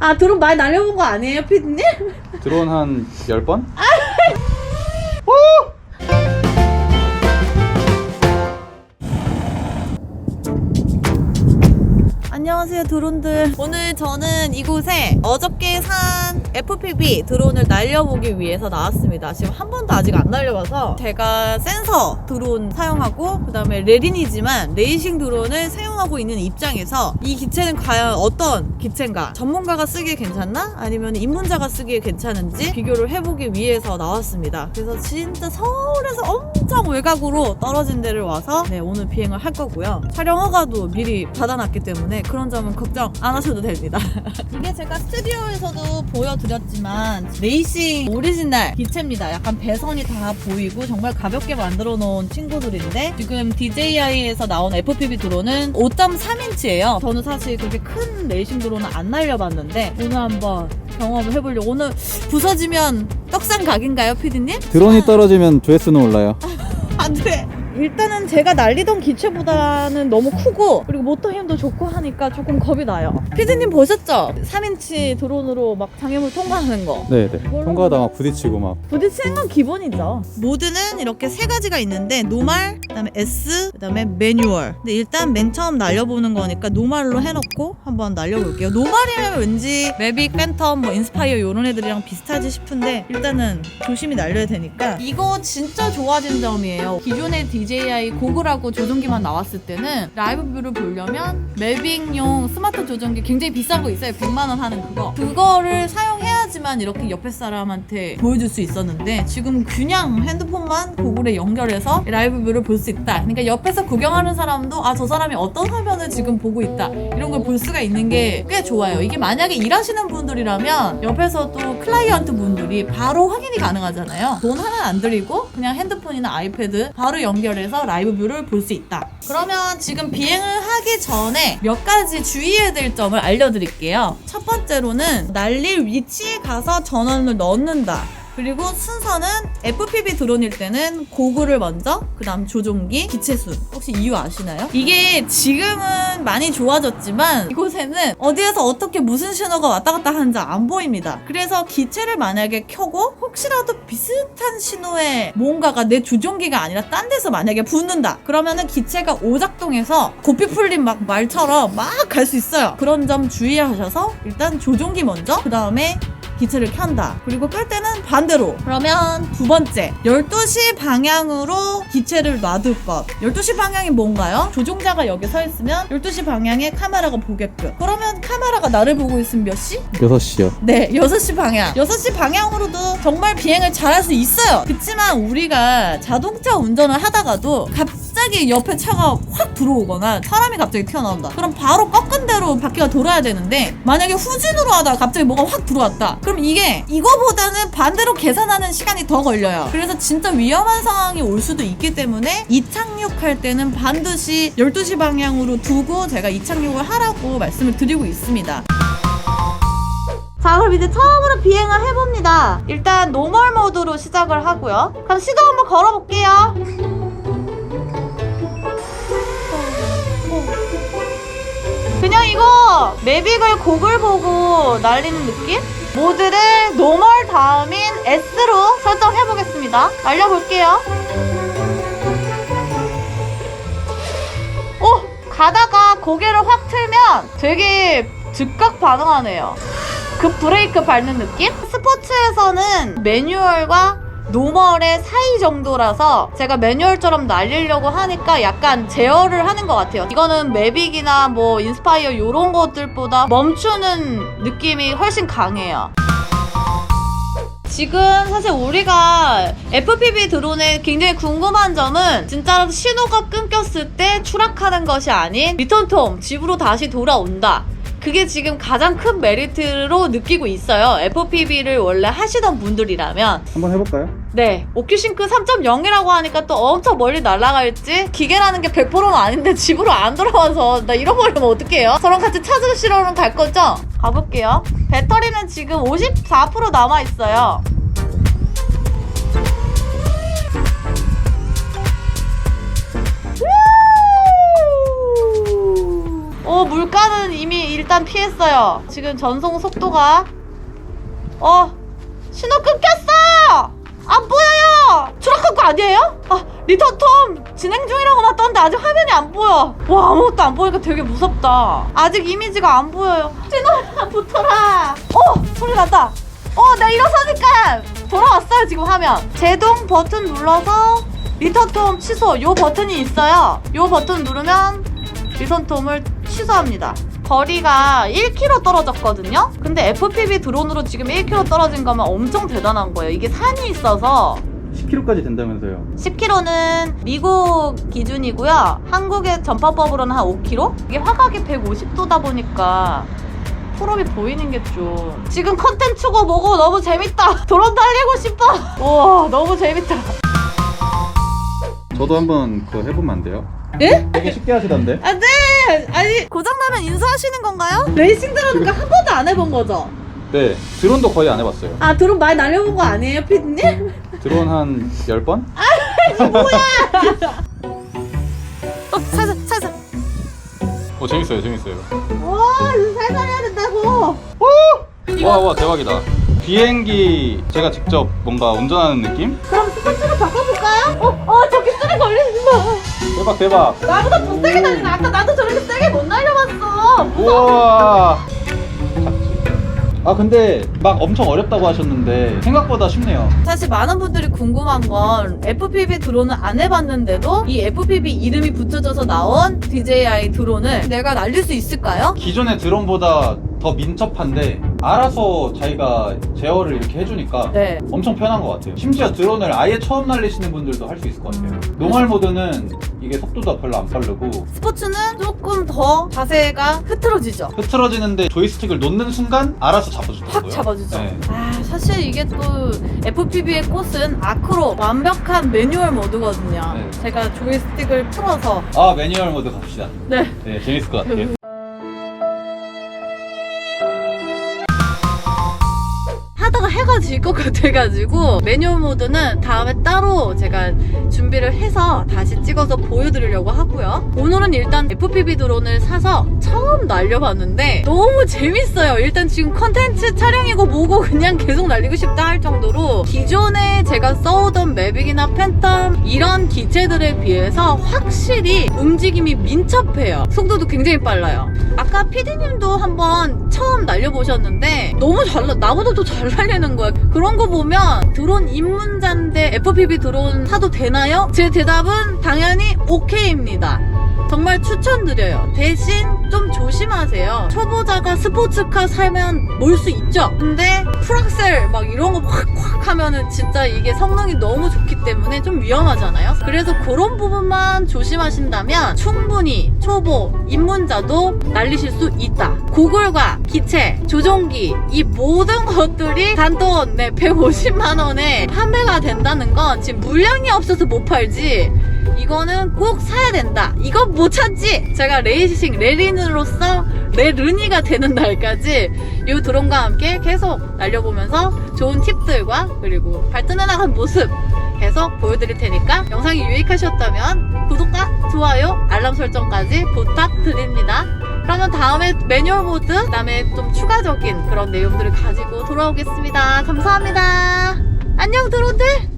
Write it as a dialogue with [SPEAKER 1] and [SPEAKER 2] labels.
[SPEAKER 1] 아 드론 많이 날려본 거 아니에요 피디님?
[SPEAKER 2] 드론 한 10번?
[SPEAKER 1] 안녕하세요 드론들 오늘 저는 이곳에 어저께 산 FPV 드론을 날려보기 위해서 나왔습니다. 지금 한 번도 아직 안 날려봐서 제가 센서 드론 사용하고 그 다음에 레린이지만 레이싱 드론을 사용하고 있는 입장에서 이 기체는 과연 어떤 기체인가? 전문가가 쓰기에 괜찮나? 아니면 입문자가 쓰기에 괜찮은지 비교를 해보기 위해서 나왔습니다. 그래서 진짜 서울에서 엄청 외곽으로 떨어진 데를 와서 네, 오늘 비행을 할 거고요. 촬영 허가도 미리 받아놨기 때문에 그런 점은 걱정 안 하셔도 됩니다. 이게 제가 스튜디오에서도 보여 드렸지만 레이싱 오리지널 기체입니다. 약간 배선이 다 보이고 정말 가볍게 만들어 놓은 친구들인데 지금 DJI에서 나온 FPV 드론은 5.3인치예요. 저는 사실 그렇게 큰 레이싱 드론은 안 날려봤는데 오늘 한번 경험을 해보려고 오늘 부서지면 떡상 각인가요, 피디님?
[SPEAKER 2] 드론이 떨어지면 조회수는 올라요.
[SPEAKER 1] 안 돼. 일단은 제가 날리던 기체보다는 너무 크고 그리고 모터 힘도 좋고 하니까 조금 겁이 나요. 피디님 보셨죠? 3인치 드론으로 막 장애물 통과하는 거.
[SPEAKER 2] 네네. 통과하다 막 부딪히고 막.
[SPEAKER 1] 부딪히는 건 기본이죠. 모드는 이렇게 세 가지가 있는데 노말, 그다음에 S, 그다음에 매뉴얼. 근데 일단 맨 처음 날려보는 거니까 노말로 해놓고 한번 날려볼게요. 노말이면 왠지 매빅, 팬텀, 뭐 인스파이어 이런 애들이랑 비슷하지 싶은데 일단은 조심히 날려야 되니까 이거 진짜 좋아진 점이에요. 기존의 DJI 고글하고 조종기만 나왔을 때는 라이브 뷰를 보려면 매빅용 스마트 조종기 굉장히 비싼 거 있어요. 100만 원 하는 그거. 그거를 사용해 야지만 이렇게 옆에 사람한테 보여줄 수 있었는데 지금 그냥 핸드폰만 고글에 연결해서 라이브 뷰를 볼 수 있다. 그러니까 옆에서 구경하는 사람도 아 저 사람이 어떤 화면을 지금 보고 있다. 이런 걸 볼 수가 있는 게 꽤 좋아요. 이게 만약에 일하시는 분들이라면 옆에서도 클라이언트 분들이 바로 확인이 가능하잖아요. 돈 하나 안 들이고 그냥 핸드폰이나 아이패드 바로 연결해서 라이브 뷰를 볼 수 있다. 그러면 지금 비행을 하기 전에 몇 가지 주의해야 될 점을 알려드릴게요. 첫 번째로는 날릴 위치에 가서 전원을 넣는다. 그리고 순서는 FPV 드론일 때는 고글을 먼저, 그 다음 조종기, 기체순. 혹시 이유 아시나요? 이게 지금은 많이 좋아졌지만 이곳에는 어디에서 어떻게 무슨 신호가 왔다 갔다 하는지 안 보입니다. 그래서 기체를 만약에 켜고 혹시라도 비슷한 신호의 뭔가가 내 조종기가 아니라 딴 데서 만약에 붙는다. 그러면은 기체가 오작동해서 고삐 풀린 막 말처럼 막 갈 수 있어요. 그런 점 주의하셔서 일단 조종기 먼저, 그 다음에 기체를 켠다. 그리고 끌 때는 반대로. 그러면 두 번째, 12시 방향으로 기체를 놔둘 것. 12시 방향이 뭔가요? 조종자가 여기 서 있으면 12시 방향에 카메라가 보게끔. 그러면 카메라가 나를 보고 있으면 몇 시?
[SPEAKER 2] 6시요.
[SPEAKER 1] 네, 6시 방향. 6시 방향으로도 정말 비행을 잘할 수 있어요. 그렇지만 우리가 자동차 운전을 하다가도 갑자기 옆에 차가 확 들어오거나 사람이 갑자기 튀어나온다. 그럼 바로 꺾은 대로 바퀴가 돌아야 되는데 만약에 후진으로 하다가 갑자기 뭐가 확 들어왔다. 그럼 이게 이거보다는 반대로 계산하는 시간이 더 걸려요. 그래서 진짜 위험한 상황이 올 수도 있기 때문에 이착륙할 때는 반드시 12시 방향으로 두고 제가 이착륙을 하라고 말씀을 드리고 있습니다. 자 그럼 이제 처음으로 비행을 해봅니다 일단 노멀 모드로 시작을 하고요 그럼 시동 한번 걸어볼게요 이거 매빅을 곡을 보고 날리는 느낌? 모드를 노멀 다음인 S로 설정해보겠습니다 날려볼게요 오! 가다가 고개를 확 틀면 되게 즉각 반응하네요 급 브레이크 밟는 느낌? 스포츠에서는 매뉴얼과 노멀의 사이 정도라서 제가 매뉴얼처럼 날리려고 하니까 약간 제어를 하는 것 같아요. 이거는 매빅이나 뭐 인스파이어 이런 것들보다 멈추는 느낌이 훨씬 강해요. 지금 사실 우리가 FPV 드론에 굉장히 궁금한 점은 진짜로 신호가 끊겼을 때 추락하는 것이 아닌 리턴 홈 집으로 다시 돌아온다. 그게 지금 가장 큰 메리트로 느끼고 있어요. FPV를 원래 하시던 분들이라면.
[SPEAKER 2] 한번 해볼까요?
[SPEAKER 1] 네. 오큐싱크 3.0이라고 하니까 또 엄청 멀리 날아갈지 기계라는 게 100%는 아닌데 집으로 안 돌아와서 나 잃어버리면 어떡해요? 저랑 같이 찾으시러는 갈 거죠? 가볼게요. 배터리는 지금 54% 남아있어요. 오, 오 물가는 이미 일단 피했어요. 지금 전송 속도가 어 신호 끊겼어. 안 보여요. 추락한 거 아니에요? 아 리턴톰 진행 중이라고만 떴는데 아직 화면이 안 보여. 와 아무것도 안 보니까 되게 무섭다. 아직 이미지가 안 보여요. 신호야 붙어라. 어 소리 난다. 어나 일어서니까 돌아왔어요 지금 화면. 제동 버튼 눌러서 리턴톰 취소 요 버튼이 있어요. 요 버튼 누르면 리턴톰을 취소합니다. 거리가 1km 떨어졌거든요. 근데 FPV 드론으로 지금 1km 떨어진 거면 엄청 대단한 거예요. 이게 산이 있어서
[SPEAKER 2] 10km까지 된다면서요
[SPEAKER 1] 10km는 미국 기준이고요. 한국의 전파법으로는 한 5km? 이게 화각이 150도다 보니까 풀업이 보이는 게 좀. 지금 컨텐츠고 뭐고 너무 재밌다. 드론 달리고 싶어. 와, 너무 재밌다.
[SPEAKER 2] 저도 한번 그거 해보면 안 돼요?
[SPEAKER 1] 예?
[SPEAKER 2] 되게 쉽게 하시던데
[SPEAKER 1] 안 돼! 아니, 고장나면 인수하시는 건가요? 레이싱 드론이니까 한 번도 안 해본 거죠?
[SPEAKER 2] 네 드론도 거의 안 해봤어요
[SPEAKER 1] 아, 드론 많이 날려본 거 아니에요, 피디님?
[SPEAKER 2] 드론 한 10번?
[SPEAKER 1] 어, 살살, 살살.
[SPEAKER 2] 어 재밌어요 재밌어요
[SPEAKER 1] 와, 이거 살살 해야 된다고.
[SPEAKER 2] 와 와 대박이다 비행기 제가 직접 뭔가 운전하는 느낌?
[SPEAKER 1] 그럼 스포츠로 바꿔볼까요? 어, 어, 저기 쓰레 걸린다.
[SPEAKER 2] 대박 대박
[SPEAKER 1] 나보다 더 세게 날리나? 아까 나도
[SPEAKER 2] 우와. 아 근데 막 엄청 어렵다고 하셨는데 생각보다 쉽네요.
[SPEAKER 1] 사실 많은 분들이 궁금한 건 FPV 드론을 안 해봤는데도 이 FPV 이름이 붙여져서 나온 DJI 드론을 내가 날릴 수 있을까요?
[SPEAKER 2] 기존의 드론보다 더 민첩한데 알아서 자기가 제어를 이렇게 해주니까
[SPEAKER 1] 네.
[SPEAKER 2] 엄청 편한 것 같아요. 심지어 드론을 아예 처음 날리시는 분들도 할 수 있을 것 같아요. 노멀 모드는 이게 속도도 별로 안 빠르고
[SPEAKER 1] 스포츠는 조금 더 자세가 흐트러지죠.
[SPEAKER 2] 흐트러지는데 조이스틱을 놓는 순간 알아서 잡아주더라고요.
[SPEAKER 1] 확 잡아주죠.
[SPEAKER 2] 네.
[SPEAKER 1] 아, 사실 이게 또 FPV의 꽃은 아크로 완벽한 매뉴얼 모드거든요.
[SPEAKER 2] 네.
[SPEAKER 1] 제가 조이스틱을 풀어서
[SPEAKER 2] 아 매뉴얼 모드 갑시다.
[SPEAKER 1] 네.
[SPEAKER 2] 네 재밌을 것 같아요.
[SPEAKER 1] 해가 질 것 같아가지고 매뉴얼 모드는 다음에 따로 제가 준비를 해서 다시 찍어서 보여드리려고 하고요. 오늘은 일단 FPV 드론을 사서 처음 날려봤는데 너무 재밌어요. 일단 지금 컨텐츠 촬영이고 뭐고 그냥 계속 날리고 싶다 할 정도로 기존에 제가 써오던 매빅이나 팬텀 이런 기체들에 비해서 확실히 움직임이 민첩해요. 속도도 굉장히 빨라요. 아까 피디님도 한번 처음 날려보셨는데 너무 잘 나, 나보다 더 잘 날리는 거야. 그런 거 보면 드론 입문자인데 FPV 드론 사도 되나요? 제 대답은 당연히 오케이입니다. 정말 추천드려요. 대신 좀 조심하세요. 초보자가 스포츠카 사면 몰 수 있죠. 근데 풀악셀 막 이런 거 확확 하면은 진짜 이게 성능이 너무 좋기 때문에 좀 위험하잖아요. 그래서 그런 부분만 조심하신다면 충분히 초보 입문자도 날리실 수 있다. 고글과 기체, 조종기 이 모든 것들이 단돈 네 150만 원에 판매가 된다는 건 지금 물량이 없어서 못 팔지 이거는 꼭 사야 된다. 이건 못 찾지. 제가 레이싱 레린으로서 레르니가 되는 날까지 이 드론과 함께 계속 날려보면서 좋은 팁들과 그리고 발전해 나간 모습 계속 보여드릴 테니까 영상이 유익하셨다면 구독과 좋아요, 알람 설정까지 부탁드립니다. 그러면 다음에 매뉴얼 모드, 그 다음에 좀 추가적인 그런 내용들을 가지고 돌아오겠습니다. 감사합니다. 안녕 드론들!